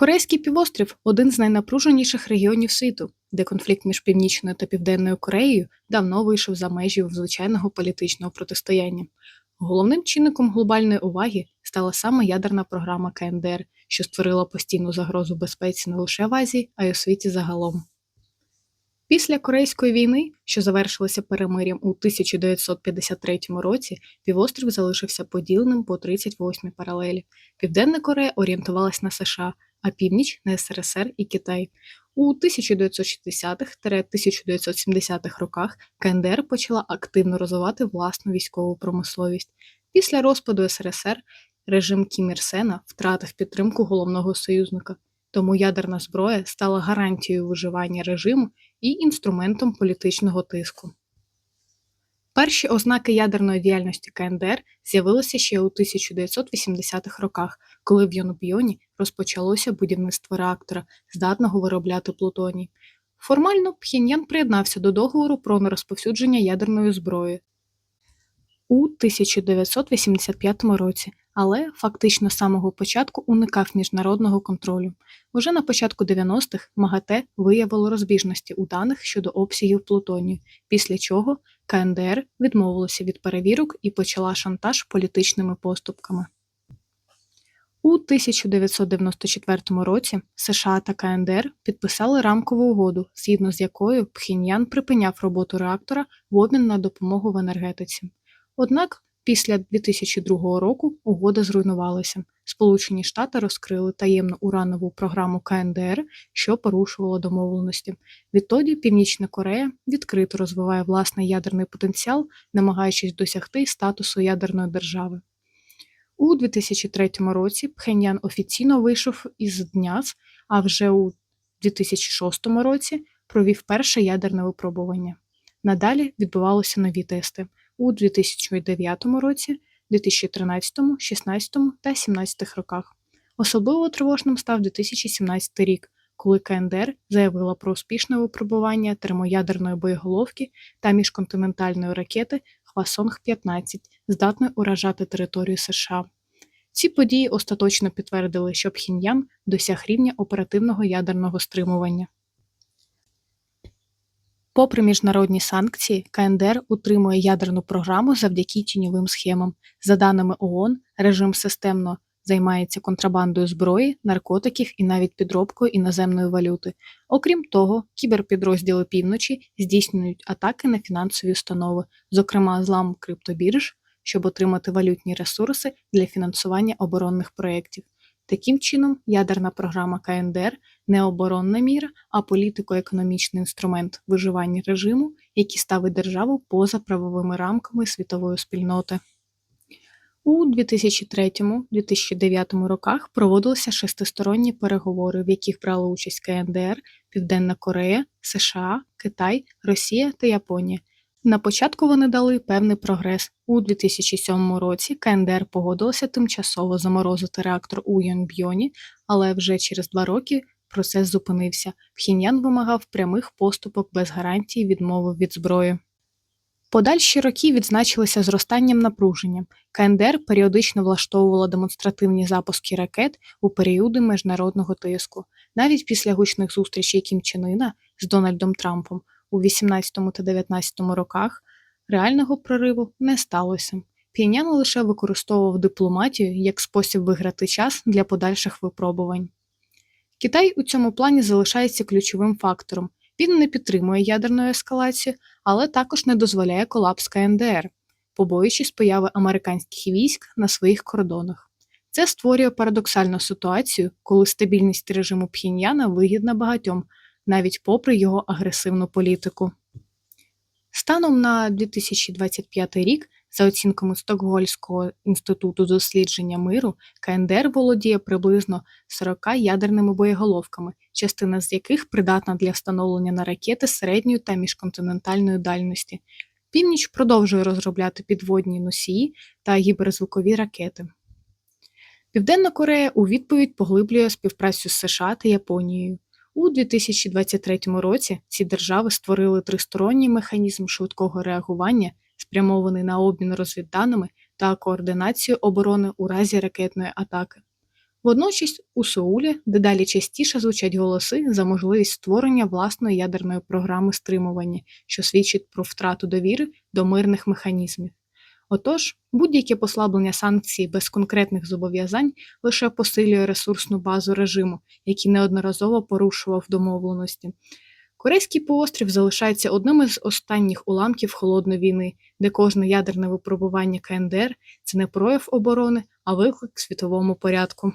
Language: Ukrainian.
Корейський півострів один з найнапруженіших регіонів світу, де конфлікт між Північною та Південною Кореєю давно вийшов за межі звичайного політичного протистояння. Головним чинником глобальної уваги стала саме ядерна програма КНДР, що створила постійну загрозу безпеці не лише в Азії, а й у світі загалом. Після Корейської війни, що завершилася перемир'ям у 1953 році, півострів залишився поділеним по 38 паралелі. Південна Корея орієнтувалась на США, а північ на СРСР і Китай. У 1960-1970-х роках КНДР почала активно розвивати власну військову промисловість. Після розпаду СРСР режим Кім Ір Сена втратив підтримку головного союзника, тому ядерна зброя стала гарантією виживання режиму і інструментом політичного тиску. Перші ознаки ядерної діяльності КНДР з'явилися ще у 1980-х роках, коли в Йонбйоні розпочалося будівництво реактора, здатного виробляти плутоній. Формально Пхеньян приєднався до договору про нерозповсюдження ядерної зброї у 1985 році, але фактично з самого початку уникав міжнародного контролю. Уже на початку 90-х МАГАТЕ виявило розбіжності у даних щодо обсягів плутонію, після чого КНДР відмовилося від перевірок і почала шантаж політичними поступками. У 1994 році США та КНДР підписали рамкову угоду, згідно з якою Пхіньян припиняв роботу реактора в обмін на допомогу в енергетиці. Однак після 2002 року угода зруйнувалася. Сполучені Штати розкрили таємну уранову програму КНДР, що порушувала домовленості. Відтоді Північна Корея відкрито розвиває власний ядерний потенціал, намагаючись досягти статусу ядерної держави. У 2003 році Пхеньян офіційно вийшов із ДНЯС, а вже у 2006 році провів перше ядерне випробування. Надалі відбувалися нові тести у 2009 році, 2013, 2016 та 2017 роках. Особливо тривожним став 2017 рік, коли КНДР заявила про успішне випробування термоядерної боєголовки та міжконтинентальної ракети Хвасонг-15, здатної уражати територію США. Ці події остаточно підтвердили, що Пхіньян досяг рівня оперативного ядерного стримування. Попри міжнародні санкції, КНДР утримує ядерну програму завдяки тіньовим схемам. За даними ООН, режим системно займається контрабандою зброї, наркотиків і навіть підробкою іноземної валюти. Окрім того, кіберпідрозділи півночі здійснюють атаки на фінансові установи, зокрема злам криптобірж, щоб отримати валютні ресурси для фінансування оборонних проєктів. Таким чином, ядерна програма КНДР не оборонна міра, а політико-економічний інструмент виживання режиму, який ставить державу поза правовими рамками світової спільноти. У 2003-2009 роках проводилися шестисторонні переговори, в яких брали участь КНДР, Південна Корея, США, Китай, Росія та Японія. На початку вони дали певний прогрес. У 2007 році КНДР погодилося тимчасово заморозити реактор у Йонбйоні, але вже через два роки процес зупинився. Пхіньян вимагав прямих поступок без гарантії відмови від зброї. Подальші роки відзначилися зростанням напруження. КНДР періодично влаштовувала демонстративні запуски ракет у періоди міжнародного тиску. Навіть після гучних зустрічей Кім Чен Ына з Дональдом Трампом у 18 та 19 роках реального прориву не сталося. П'янян лише використовував дипломатію як спосіб виграти час для подальших випробувань. Китай у цьому плані залишається ключовим фактором. Він не підтримує ядерну ескалацію, але також не дозволяє колапс КНДР, побоюючись появи американських військ на своїх кордонах. Це створює парадоксальну ситуацію, коли стабільність режиму Пхіньяна вигідна багатьом, навіть попри його агресивну політику. Станом на 2025 рік, за оцінками Стокгольмського інституту дослідження миру, КНДР володіє приблизно 40 ядерними боєголовками, частина з яких придатна для встановлення на ракети середньої та міжконтинентальної дальності. Північ продовжує розробляти підводні носії та гіперзвукові ракети. Південна Корея у відповідь поглиблює співпрацю з США та Японією. У 2023 році ці держави створили тристоронній механізм швидкого реагування, спрямований на обмін розвідданими та координацію оборони у разі ракетної атаки. Водночас у Сеулі дедалі частіше звучать голоси за можливість створення власної ядерної програми стримування, що свідчить про втрату довіри до мирних механізмів. Отож, будь-яке послаблення санкцій без конкретних зобов'язань лише посилює ресурсну базу режиму, який неодноразово порушував домовленості. Корейський півострів залишається одним із останніх уламків холодної війни, де кожне ядерне випробування КНДР це не прояв оборони, а виклик світовому порядку.